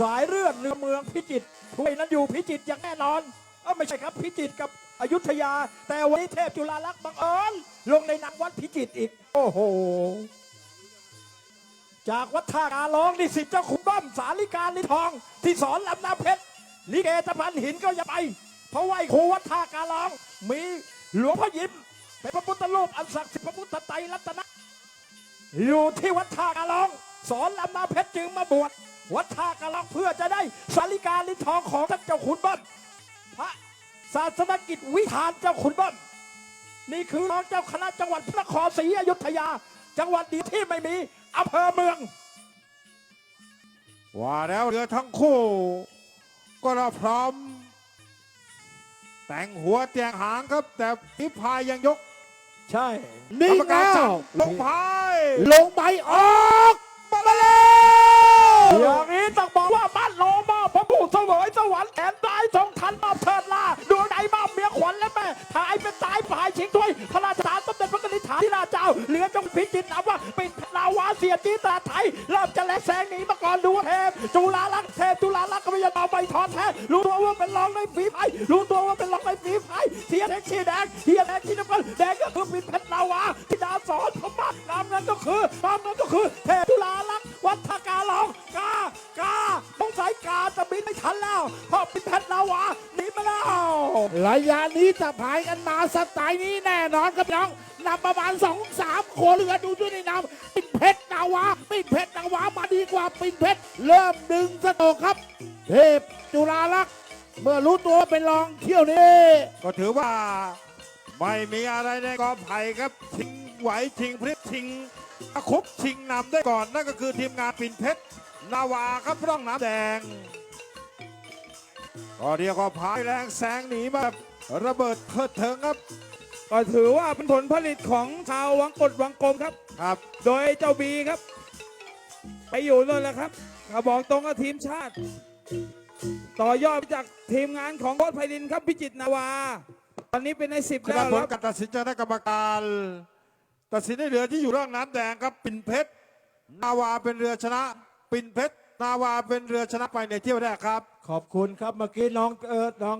สายเลือดเรือเมืองพิจิตรถ้วยนั้นอยู่พิจิตรอย่างแน่นอนเออไม่ใช่ครับพิจิตรกับอยุธยา แต่วันนี้เทพจุฬาลักษณ์บังเอิญลงในนามวัดพิจิตรอีก โอ้โห จากวัดท่าการร้องนี่สิเจ้าขุนบ้อมสาลิกาลิทอง ที่สอนลำน้ำเพชรลิเกตะพันหินก็อย่าไป เพราะว่าไอ้ครูวัดท่าการร้อง มีหลวงพ่อยิ้มเป็นพระพุทธรูปอันศักดิ์สิทธิ์พระพุทธไตรรัตนะอยู่ที่วัดท่ากะลอง สอนลำนาเพชรจึงมาบวช วัดท่ากะลองเพื่อจะได้สาริกาลิ้นทองของท่านเจ้าขุนเบิ้มพระศาสนกิจวิธานเจ้าขุนเบิ้มนี่คือรองเจ้าคณะจังหวัดพระนครศรีอยุธยา จังหวัดเดียวที่ไม่มีอำเภอเมือง ว่าแล้วเรือทั้งคู่ ก็เราพร้อม แต่งหัวแต่งหางครับ แต่พิพายยังยกใช่ กรนี่รมการแล้จัวบลงพาย ลงไปออกมาแล้ว อย่างนี้ต้องบอกว่าบ้านโลมาพระผู้เสวย สวรรค์แอนได้ทรงทันมาเถิดลาดวงใจมาเมียขวัญและแม่ทายเป็นตายผายชิงถ้วยพระราชทานสมเด็จพระกนิษฐาธิราชเจ้าเหลือจงพิจิตรนะว่าปิดนาวาเสียจีตาไทยเริ่มจะแลกแสงหนีมาก่อนดูเทพจุฬาลักษณ์เทพจุฬาลักษณ์ก็ไม่ยอมเอาไปทอนแท้รู้ตัวว่าเป็นรองในฝีพายรู้ตัวว่าเป็นรองในฝีพายเสียแดงชีแดงเสียแดงชีน้ำเงินแดงก็คือปิดเพชรนาวาธิดาสอนพม่านามนั้นก็คือตามนั้นก็คือเทพจุ ทันแล้วเพราะปิดเพชรนาวาหนีมาแล้ว ระยะนี้จะพายกันมาสไตล์นี้แน่นอนครับน้องนำประมาณสองสามโคเรือดูด้วยในนำปิ่นเพชรนาวาปิ่นเพชรนาวามาดีกว่าปิ่นเพชรเริ่มดึงสโตครับ เทพจุฬาลักษณ์เมื่อรู้ตัวเป็นรองเที่ยวนี้ ก็ถือว่าไม่มีอะไรในกอไผ่ครับชิงไหวชิงพลิกชิงตะคบชิงนำได้ก่อน นั่นก็คือทีมงานปิ่นเพชรนาวาครับร่องน้ำแดง ก็เดียวก็พายแรงแซงหนีมาแบบระเบิดเพิดเถิงครับ ก็ถือว่าเป็นผลผลิตของชาววังกดวังกลมครับ ครับ โดยเจ้าบีครับ ไปอยู่นั่นแหละครับเขาบอกตรงกับทีมชาติ ต่อยอดจากทีมงานของโค้ชไพรินครับพิจิตรนาวา ตอนนี้เป็นในสิบคแล้ณะวผคลรับการตัดสินจากคณะกรรมการ ตัดสินให้เรือที่อยู่ร่องน้ำแดงครับ ปิ่นเพชรนาวาเป็นเรือชนะ ปิ่นเพชร นาวาเป็นเรือชนะไปในเที่ยวแรกครับ ขอบคุณครับเมื่อกี้น้องเออน้อง